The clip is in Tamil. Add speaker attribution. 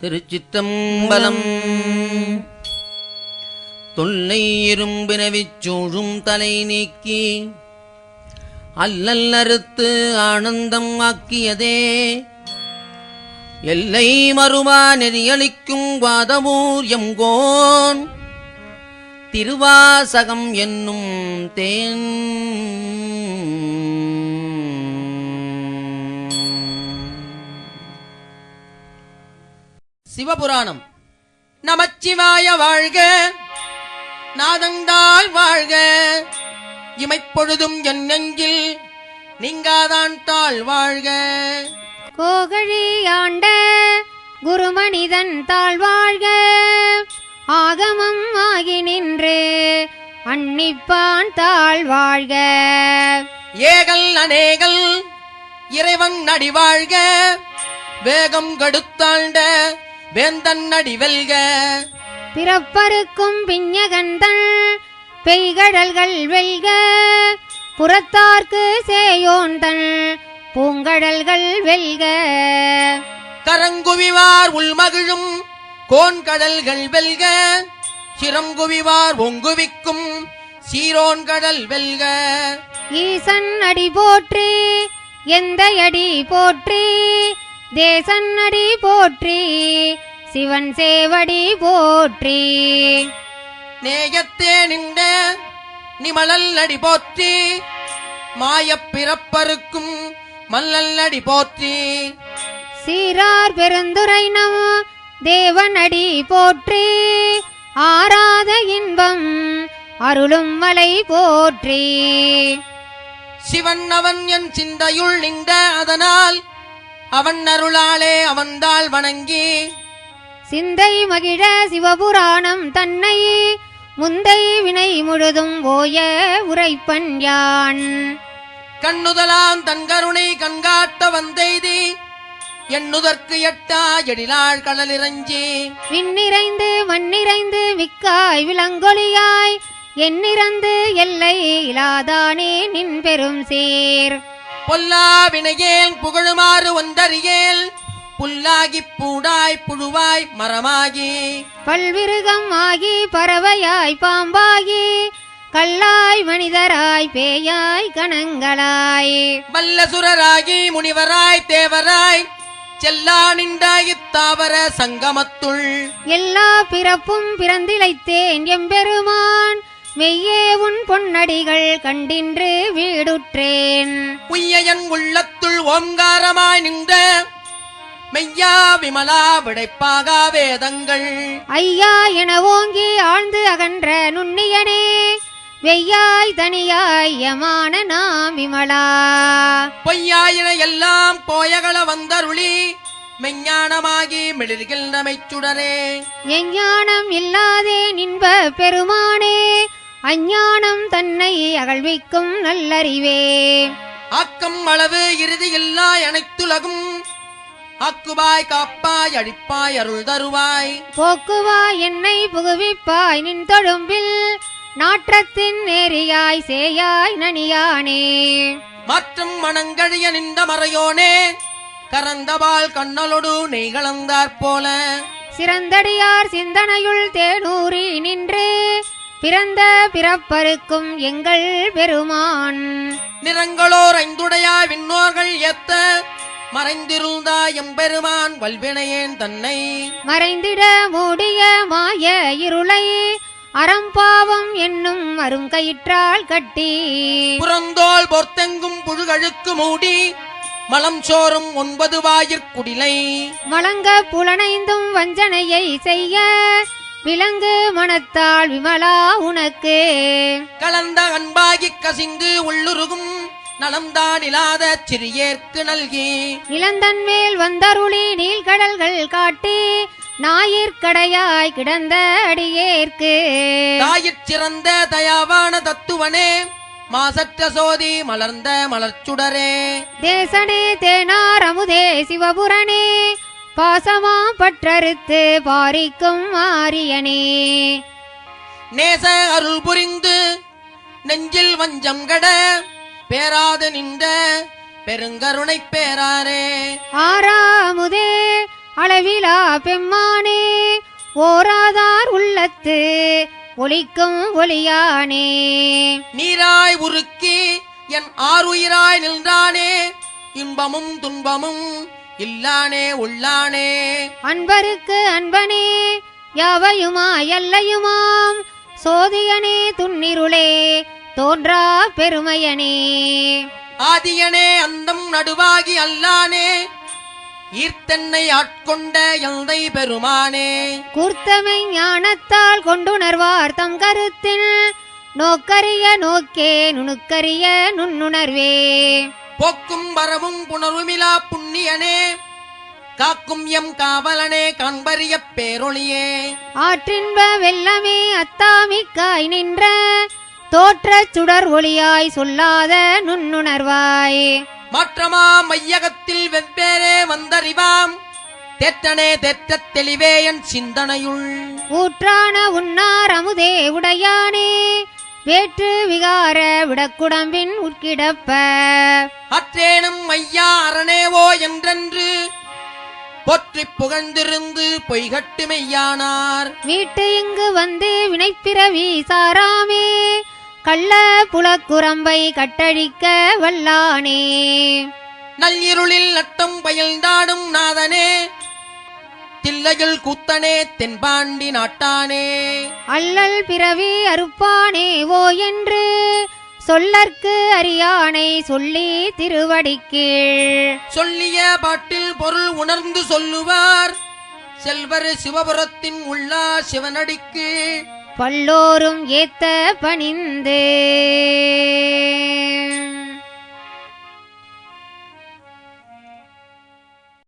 Speaker 1: திருச்சித்தம்பலம் தொல்லை சூழும் தலை நீக்கி அல்லல் அறுத்து ஆனந்தம் ஆக்கியதே எல்லை மறுவா நெறியளிக்கும் வாதவூர் எங்கோன் திருவாசகம் என்னும் தேன்
Speaker 2: சிவபுராணம் நமச்சிவாய வாழ்க நாதந்தாள் வாழ்க இமைப்பொழுதும் என் நெஞ்சில் நீங்காதான் தாள் வாழ்க
Speaker 3: கோகழி ஆண்ட குருமனிதன் தாழ் வாழ்க ஆகமம் ஆகி நின்று அன்னிப்பான் தாழ் வாழ்க
Speaker 2: ஏகல் அநேகல் இறைவன் நடி வாழ்க வேகம் கடுத்தாண்ட வேந்தன் அடி வெல்க
Speaker 3: பிறப்பருக்கும் பிஞ்சகந்தன் பெய்கடல்கள் வெல்க புறத்தார்க்கு சேயோந்தன் பூங்கடல்கள் வெல்க
Speaker 2: கரங்குவிவார் உள்மகிழும் கோன்கடல்கள் வெல்க சிரங்குவிவார் ஒங்குவிக்கும் சீரோன் கடல் வெல்க
Speaker 3: ஈசன் அடி போற்றி எந்த அடி போற்றி தேசன்னடி போற்றி சிவன் சேவடி போற்றி
Speaker 2: நேயத்தே நின்ற நிமலல் அடி போற்றி மாயப் பிறப்பருக்கும் மல்லல் அடி போற்றி
Speaker 3: சீரார் பெருந்துரை நம தேவனடி போற்றி ஆராத இன்பம் அருளும் மலை போற்றி
Speaker 2: சிவன் அவன் என் சிந்தையுள் நின்ற அதனால் அவன் அருளாலே அவந்தால் வணங்கி
Speaker 3: சிந்தை மகிழ சிவபுராணம் தன்னை முந்தை வினை முழுதும் ஓய உரைப்பன் யான்
Speaker 2: கண்ணுதலாம் தன் கருணை கண்காட்ட வந்தெய்தி எண்ணுதற்கு எட்டா எழிலாள் கடலிறஞ்சி
Speaker 3: விண்ணிறைந்து மண்ணிறைந்து விக்காய் விலங்கொழியாய் எண்ணிறந்து எல்லை இலாதானே நின் பெரும் சீர்
Speaker 2: பொல்லா வினையேல் புகழுமாறு ஒன்றறியேல் புல்லாகி பூடாய் புழுவாய் மரமாகி
Speaker 3: பல்விருகம் ஆகி பறவையாய் பாம்பாகி கல்லாய் மனிதராய் பேயாய்
Speaker 2: கணங்களாய் வல்லசுரராகி முனிவராய் தேவராய் செல்லா நின்றாய் தாவர சங்கமத்துள்
Speaker 3: எல்லா பிறப்பும் பிறந்திழைத்தேன் எம்பெருமா மெய்யே உன் பொன்னடிகள் கண்டின்று வீடுற்றேன்
Speaker 2: உய்யன் உள்ளத்துள் ஓங்காரமாய் நின்ற மெய்யா விமலா விடைப்பாக
Speaker 3: வேதங்கள் ஐயா என ஓங்கி ஆழ்ந்து அகன்ற நுண்ணியனே வெய்யாய் தனியாய் யமான நாம் விமலா
Speaker 2: பொய்யாயின எல்லாம் போயகள வந்தருளி மெஞ்ஞானமாகி மிளிர்கில் நமைச்சுடரே
Speaker 3: எஞ்ஞானம் இல்லாதே நின்ப பெருமானே அஞ்ஞானம் தன்னை அகழ்விக்கும் நல்லறிவே
Speaker 2: ஆக்கம் அளவு இறுதியில்லா அனைத்துலகும் அக்குவாய் காப்பாய் அழிப்பாய் அருள் தருவாய்
Speaker 3: போக்குவாய் என்னை புகுவிப்பாய் நின் தொழும்பில் நாற்றத்தின் நேரியாய் சேயாய் நனியானே
Speaker 2: மற்றும் மனங்கழிய நின்ற மறையோனே கரந்தவாள் கண்ணலொடு நெய் கலந்தாற் போல
Speaker 3: சிறந்தடியார் சிந்தனையுள் தேனூறி நின்றே பிறந்த பிறப்பருக்கும் எங்கள் பெருமான்
Speaker 2: நிறங்களோர் ஐந்துடையா விண்ணோர்கள் எத்த மறைந்திருந்தா எம்பெருமான் வல்வினையேன் தன்னை
Speaker 3: மறைந்திட மூடிய மாய இருளை அறம்பாவம் என்னும் கயிற்றால் கட்டி
Speaker 2: புறந்தோல் பொர்த்தெங்கும் புழுகழுக்கு மூடி மலம் சோறும் ஒன்பது வாயிற்குடிலை
Speaker 3: மலங்க புலனைந்தும் வஞ்சனையை செய்ய விலங்கு மனத்தாள் விமலா உனக்கு
Speaker 2: கலந்த அன்பாகி கசிந்து உள்ளுருகும் நலம்தான் இல்லாத சிறியேற்கு
Speaker 3: நல்கி இளந்தன் மேல் வந்தருளி நீள்கடல்கள் காட்டி ஞாயிற்கடையாய் கிடந்த அடியேற்கு
Speaker 2: தாயிற் சிறந்த தயாவான தத்துவனே மாசற்ற சோதி மலர்ந்த மலர்ச்சுடரே
Speaker 3: தேசனே தேனார் அமுதே சிவபுரணே பாசமா பற்றறுத்து பாரிக்கும் ஆரியனே
Speaker 2: நேச அருள் புரிந்து நெஞ்சில் வஞ்சம் கட பேராது நின்ற பெருங்கருணை பேராரே
Speaker 3: ஆறாமுதே அளவிலா பெம்மானே ஓராதார் உள்ளத்து ஒலிக்கும் ஒளியானே
Speaker 2: நீராய் உருக்கி என் ஆறுயிராய் நின்றானே இன்பமும் துன்பமும் இல்லானே உள்ளானே
Speaker 3: அன்பருக்கு அன்பனே யாவையுமா எல்லையுமாம் சோதியனே துன்னிருளே தோன்றா பெருமையனே
Speaker 2: ஆதியனே அந்தம் நடுவாகி அல்லானே ஈர்த்தன்னை ஆட்கொண்ட எந்தை பெருமானே
Speaker 3: கூர்த்தமை ஞானத்தால் கொண்டுணர்வார் தம் கருத்தின் நோக்கரிய நோக்கே நுணுக்கரிய நுண்ணுணர்வே
Speaker 2: போக்கும் வரவும் புணர்வுமிலா புண்ணு கண்ணியனே காக்கும் எம் காவலனே காண்பறிய
Speaker 3: பேரொழியே ஆற்றின்ப வெள்ளமே அத்தாமிக்காய் நின்ற தோற்ற சுடர் ஒளியாய் சொல்லாத நுண்ணுணர்வாய்
Speaker 2: மாற்றமா மையகத்தில் வெவ்வேறே வந்தறிவாம் தெற்றனே தெற்ற தெளிவே என் சிந்தனையுள்
Speaker 3: ஊற்றான உன்னார் அமுதே உடையானே வேற்று விகார விடக்குடம்பின் உட்கிடப்ப
Speaker 2: அற்றேனும் ஐயா அரணேவோ என்றென்று பொற்றி புகழ்ந்திருந்து பொய்கட்டு
Speaker 3: வீட்டு இங்கு வந்து வினைப்பிறவி சாராமே கள்ள புலக்குரம்பை கட்டழிக்க வல்லானே
Speaker 2: நள்ளிருளில் நட்டம் பயில்ந்தாடும் நாதனே தில்லையில் கூத்தனே தென்பாண்டி நாட்டானே
Speaker 3: அல்லல் பிறவி அறுப்பானே ஓ என்று சொல்லற்கு அறியானை சொல்லி திருவடிக்கீழ்
Speaker 2: சொல்லிய பாட்டில் பொருள் உணர்ந்து சொல்லுவார் செல்வர் சிவபுரத்தின் உள்ளா சிவனடிக்கு
Speaker 3: பல்லோரும் ஏத்த பணிந்தே